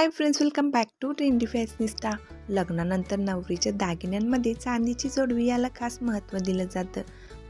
Hi friends welcome back to trendy fashionista लग्नानंतर नवरीच्या दागिन्यांमध्ये चांदीची जोडवी याला खास महत्त्व दिलं जातं.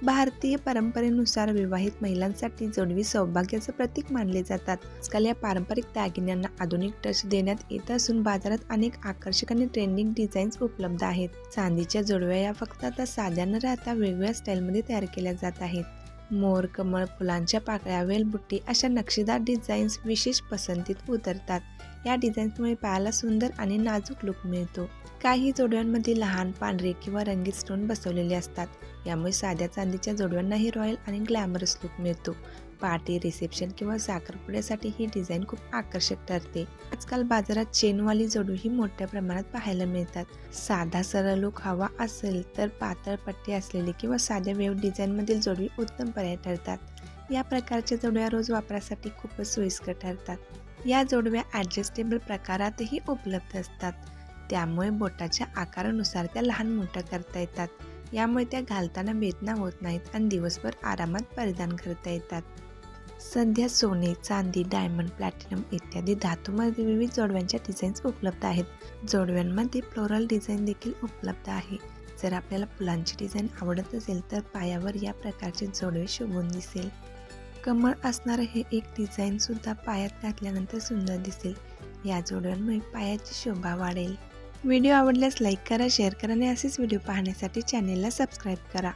भारतीय परंपरेनुसार विवाहित महिलांसाठी जोडवी सौभाग्याचं प्रतीक मानले जातात. आजकाल या पारंपरिक दागिन्यांना आधुनिक टच देण्यात येत असून बाजारात अनेक आकर्षक आणि ट्रेंडिंग डिझाईन्स उपलब्ध आहेत. चांदीच्या जोडव्या या फक्त आता साध्या न राहता वेगवेगळ्या स्टाईलमध्ये तयार केल्या जात आहेत. मोर कमळ फुलांच्या पाकळ्या वेलबुट्टी अशा नक्षीदार डिझाईन्स विशेष पसंतीत उतरतात. या डिझाईन्समुळे पायाला सुंदर आणि नाजूक लुक मिळतो. काही जोडव्यांमध्ये लहान पांढरे किंवा रंगीत स्टोन बसवलेले असतात. यामुळे साध्या चांदीच्या जोडव्यांनाही रॉयल आणि ग्लॅमरस लुक मिळतो. पार्टी रिसेप्शन किंवा साखरपुड्यासाठी ही डिझाईन खूप आकर्षक ठरते. आजकाल बाजारात चेनवाली जोडू ही मोठ्या प्रमाणात पाहायला मिळतात. साधा सरळ लुक हवा असेल तर पातळ पट्टी असलेली किंवा साध्या वेव डिझाईनमधील जोडवी उत्तम पर्याय ठरतात. या प्रकारच्या जोडव्या रोज वापरासाठी खूपच सोयीस्कर ठरतात. या जोडव्या ॲडजस्टेबल प्रकारातही उपलब्ध असतात. त्यामुळे बोटाच्या आकारानुसार त्या लहान मोठ्या करता येतात. यामुळे त्या घालताना वेदना होत नाहीत आणि दिवसभर आरामात परिधान करता येतात. सध्या सोने चांदी डायमंड प्लॅटिनम इत्यादी धातूमध्ये विविध जोडव्यांच्या डिझाईन्स उपलब्ध आहेत. जोडव्यांमध्ये फ्लोरल डिझाईन देखील उपलब्ध आहे. जर आपल्याला फुलांची डिझाईन आवडत असेल तर पायावर या प्रकारचे जोडवे शोभून दिसेल. कमळ असणारं हे एक डिझाईनसुद्धा पायात घातल्यानंतर सुंदर दिसेल. या जोड्यांमुळे पायाची शोभा वाढेल. व्हिडिओ आवडल्यास लाईक करा शेअर करा आणि असेच व्हिडिओ पाहण्यासाठी चॅनेलला सबस्क्राईब करा.